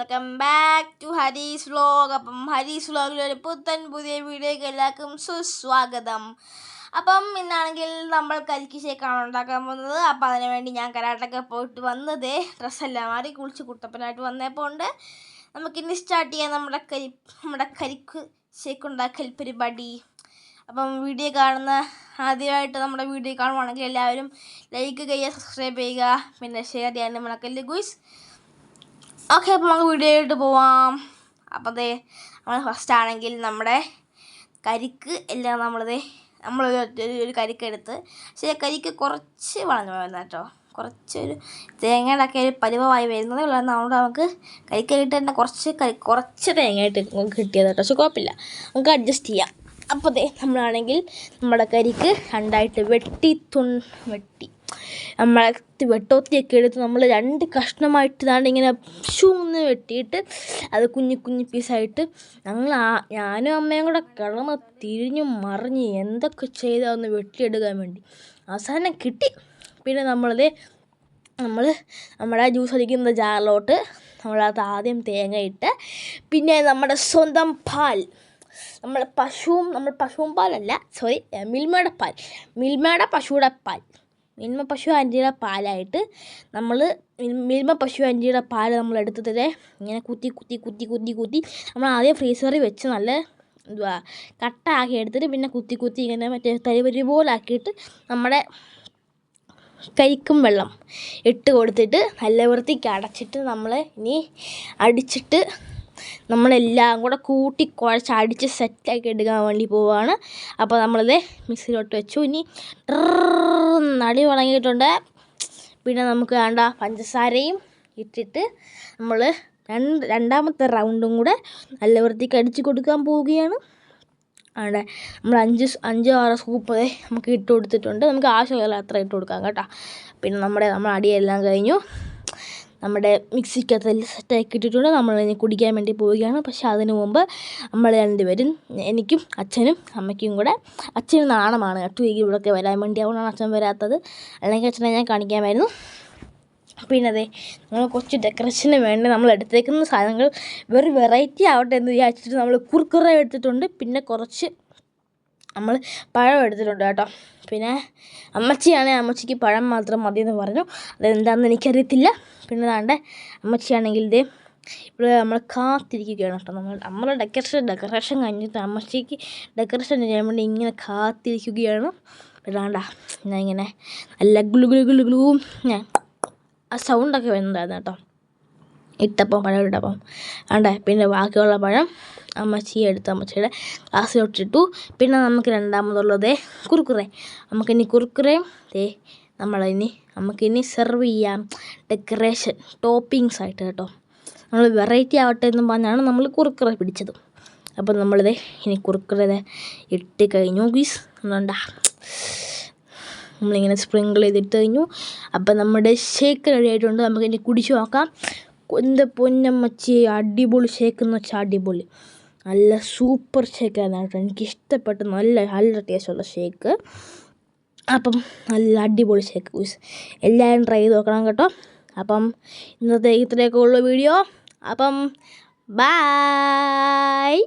Welcome back to Harees vlog അപ്പം ഹരീസ് വ്ലോഗിൽ ഒരു പുത്തൻ പുതിയ വീഡിയോയ്ക്ക് എല്ലാവർക്കും സുസ്വാഗതം. അപ്പം ഇന്നാണെങ്കിൽ നമ്മൾ കരിക്ക് ഷേക്കാണ് ഉണ്ടാക്കാൻ പോകുന്നത്. അപ്പം അതിന് വേണ്ടി ഞാൻ കരാട്ടൊക്കെ പോയിട്ട് വന്നത് ഡ്രസ്സെല്ലാം മാറി കുളിച്ച് കുട്ടപ്പനായിട്ട് വന്നപ്പോൾ ഉണ്ട്. നമുക്കിനി സ്റ്റാർട്ട് ചെയ്യാം നമ്മുടെ കരി നമ്മുടെ കരിക്ക് ഷേക്ക് ഉണ്ടാക്കൽ പരിപാടി. അപ്പം വീഡിയോ കാണുന്ന ആദ്യമായിട്ട് നമ്മുടെ വീഡിയോ കാണുവാണെങ്കിൽ എല്ലാവരും ലൈക്ക് ചെയ്യുക സബ്സ്ക്രൈബ് ചെയ്യുക പിന്നെ ഷെയർ ചെയ്യാനും മണക്കല്ലേ ഗുയ്സ് ഓക്കെ അപ്പോൾ നമുക്ക് വീഡിയോയിലോട്ട് പോവാം. അപ്പോൾ അതെ നമ്മൾ ഫസ്റ്റ് ആണെങ്കിൽ നമ്മുടെ കരിക്ക് എല്ലാം നമ്മളത് നമ്മൾ ഒരു കരിക്കെടുത്ത് പക്ഷേ കരിക്ക് കുറച്ച് വളഞ്ഞു വരുന്ന കേട്ടോ കുറച്ചൊരു തേങ്ങയുടെ ഒക്കെ ഒരു പരിവമായി വരുന്നതേ ഉള്ളൂ. അതുകൊണ്ട് നമുക്ക് കരിക്കായിട്ട് തന്നെ കുറച്ച് കരി കുറച്ച് തേങ്ങയായിട്ട് നമുക്ക് കിട്ടിയത് കേട്ടോ പക്ഷെ കുഴപ്പമില്ല. നമുക്ക് അഡ്ജസ്റ്റ് ചെയ്യാം. അപ്പോൾ അതെ നമ്മളാണെങ്കിൽ നമ്മുടെ കരിക്ക് രണ്ടായിട്ട് വെട്ടി തുൺ വെട്ടി. നമ്മളെ വെട്ടോത്തിയൊക്കെ എടുത്ത് നമ്മൾ രണ്ട് കഷ്ണമായിട്ട് ഇതാണ്ട് ഇങ്ങനെ ഷൂന്ന് വെട്ടിയിട്ട് അത് കുഞ്ഞു കുഞ്ഞു പീസായിട്ട് ഞങ്ങൾ ആ ഞാനും അമ്മയും കൂടെ കിടന്ന് തിരിഞ്ഞു മറിഞ്ഞ് എന്തൊക്കെ ചെയ്താന്ന് വെട്ടിയെടുക്കാൻ വേണ്ടി. അവസാനം കിട്ടി. പിന്നെ നമ്മളത് നമ്മൾ നമ്മുടെ ജ്യൂസ് അടിക്കുന്ന ജാറിലോട്ട് നമ്മളത് ആദ്യം തേങ്ങ ഇട്ട് പിന്നെ നമ്മുടെ സ്വന്തം പാൽ. നമ്മൾ പശുവും നമ്മൾ പശുവും പാലല്ല സോറി മിൽമയുടെ പാൽ. മിൽമയുടെ പശുവിടെ പാൽ. മിൽമ പശു ആന്റിയുടെ പാലായിട്ട് നമ്മൾ മിൽമ പശു ആന്റിയുടെ പാൽ നമ്മൾ എടുത്തിട്ട് ഇങ്ങനെ കുത്തി കുത്തി കുത്തി കുത്തി കുത്തി നമ്മൾ ആദ്യം ഫ്രീസറിൽ വെച്ച് നല്ല എന്തുവാ കട്ടാക്കി എടുത്തിട്ട് പിന്നെ കുത്തി കുത്തി ഇങ്ങനെ മറ്റേ തരിവരി പോലാക്കിയിട്ട് നമ്മുടെ കരിക്കും വെള്ളം ഇട്ട് കൊടുത്തിട്ട് നല്ല വൃത്തിക്ക് അടച്ചിട്ട് നമ്മൾ ഇനി അടിച്ചിട്ട് നമ്മളെല്ലാം കൂടെ കൂട്ടി കുഴച്ച് അടിച്ച് സെറ്റാക്കി എടുക്കാൻ വേണ്ടി പോവുകയാണ് അപ്പോൾ നമ്മളിത് മിക്സിയിലോട്ട് വെച്ചു. ഇനി നടി ഉണങ്ങിയിട്ടുണ്ട് പിന്നെ നമുക്ക് വേണ്ട പഞ്ചസാരയും ഇട്ടിട്ട് നമ്മൾ രണ്ട് രണ്ടാമത്തെ റൗണ്ടും കൂടെ നല്ല വൃത്തിക്ക് അടിച്ച് കൊടുക്കാൻ പോവുകയാണ്. അവിടെ നമ്മൾ അഞ്ച് അഞ്ച് ആറ് സ്കൂപ്പ് നമുക്ക് ഇട്ട് കൊടുത്തിട്ടുണ്ട്. നമുക്ക് ആവശ്യമുള്ള അത്ര ഇട്ട് കൊടുക്കാം കേട്ടോ. പിന്നെ നമ്മുടെ നമ്മൾ അടിയെല്ലാം കഴിഞ്ഞു. നമ്മുടെ മിക്സിക്കകത്ത് സെറ്റാക്കി ഇട്ടിട്ടുണ്ട്. നമ്മളതിനെ കുടിക്കാൻ വേണ്ടി പോവുകയാണ്. പക്ഷെ അതിന് മുമ്പ് നമ്മൾ രണ്ടുപേരും എനിക്കും അച്ഛനും അമ്മയ്ക്കും കൂടെ അച്ഛന് നാണമാണ്. കേട്ടോ ഈ ഇവിടെയൊക്കെ വരാൻ വേണ്ടി അതുകൊണ്ടാണ് അച്ഛൻ വരാത്തത്. അല്ലെങ്കിൽ അച്ഛനെ ഞാൻ കാണിക്കാമായിരുന്നു. പിന്നെ അതെ നമ്മൾ കുറച്ച് ഡെക്കറേഷന് വേണ്ടി നമ്മൾ എടുത്തേക്കുന്ന സാധനങ്ങൾ വെറും വെറൈറ്റി ആവട്ടെ എന്ന് വിചാരിച്ചിട്ട് നമ്മൾ കുർക്കുറ എടുത്തിട്ടുണ്ട്. പിന്നെ കുറച്ച് നമ്മൾ പഴം എടുത്തിട്ടുണ്ട് കേട്ടോ. പിന്നെ അമ്മച്ചിയാണെങ്കിൽ അമ്മച്ചിക്ക് പഴം മാത്രം മതി എന്ന് പറഞ്ഞു. അതെന്താണെന്ന് എനിക്കറിയത്തില്ല. പിന്നെ അതാണ്ട് അമ്മച്ചിയാണെങ്കിൽ ഇത് ഇവിടെ നമ്മൾ കാത്തിരിക്കുകയാണ് കേട്ടോ. നമ്മൾ നമ്മൾ ഡെക്കറേഷൻ ഡെക്കറേഷൻ കഴിഞ്ഞിട്ട് അമ്മച്ചിക്ക് ഡെക്കറേഷൻ ചെയ്യാൻ വേണ്ടി ഇങ്ങനെ കാത്തിരിക്കുകയാണ്. ഇതാണ്ട ഞാൻ ഇങ്ങനെ നല്ല ഗുളു ഗുളു ഗുളു ഗുളു ഞാൻ ആ സൗണ്ടൊക്കെ വരുന്നുണ്ടായിരുന്നു കേട്ടോ. ഇട്ടപ്പം പഴം ഇട്ടപ്പം. ആണ്ടേ പിന്നെ ബാക്കിയുള്ള പഴം അമ്മച്ചി എടുത്ത് അമ്മച്ചിയുടെ ഗ്ലാസ്സിലോട്ടിട്ടു പിന്നെ നമുക്ക് രണ്ടാമതുള്ളത് കുറുക്കുറേ. നമുക്കിനി കുറുക്കുറയും ദേ നമ്മളിനി നമുക്കിനി സെർവ് ചെയ്യാം ഡെക്കറേഷൻ ടോപ്പിങ്സ് ആയിട്ട് കേട്ടോ. നമ്മൾ വെറൈറ്റി ആവട്ടെ എന്ന് പറഞ്ഞാണ് നമ്മൾ കുറുക്കുറ പിടിച്ചത്. അപ്പോൾ നമ്മളിത് ഇനി കുറുക്കുറ ഇട്ട് കഴിഞ്ഞു ഗീസ് ഒന്നുണ്ടാ നമ്മളിങ്ങനെ സ്പ്രിങ്കിൾ ചെയ്തിട്ട് കഴിഞ്ഞു. അപ്പം നമ്മുടെ ഷേക്ക് റെഡി ആയിട്ടുണ്ട്. നമുക്കിനി കുടിച്ചു നോക്കാം. എന്റെ പൊന്നമ്മച്ചി അടിപൊളി ഷേക്ക് എന്ന് വെച്ചാൽ അടിപൊളി. നല്ല സൂപ്പർ ഷേക്കായിരുന്നു കേട്ടോ. എനിക്ക് ഇഷ്ടപ്പെട്ട നല്ല നല്ല ടേസ്റ്റുള്ള ഷേക്ക്. അപ്പം നല്ല അടിപൊളി ഷേക്ക് എല്ലാവരും ട്രൈ ചെയ്ത് നോക്കണം കേട്ടോ. അപ്പം ഇന്നത്തെ ഇത്രയൊക്കെ ഉള്ള വീഡിയോ അപ്പം ബായ്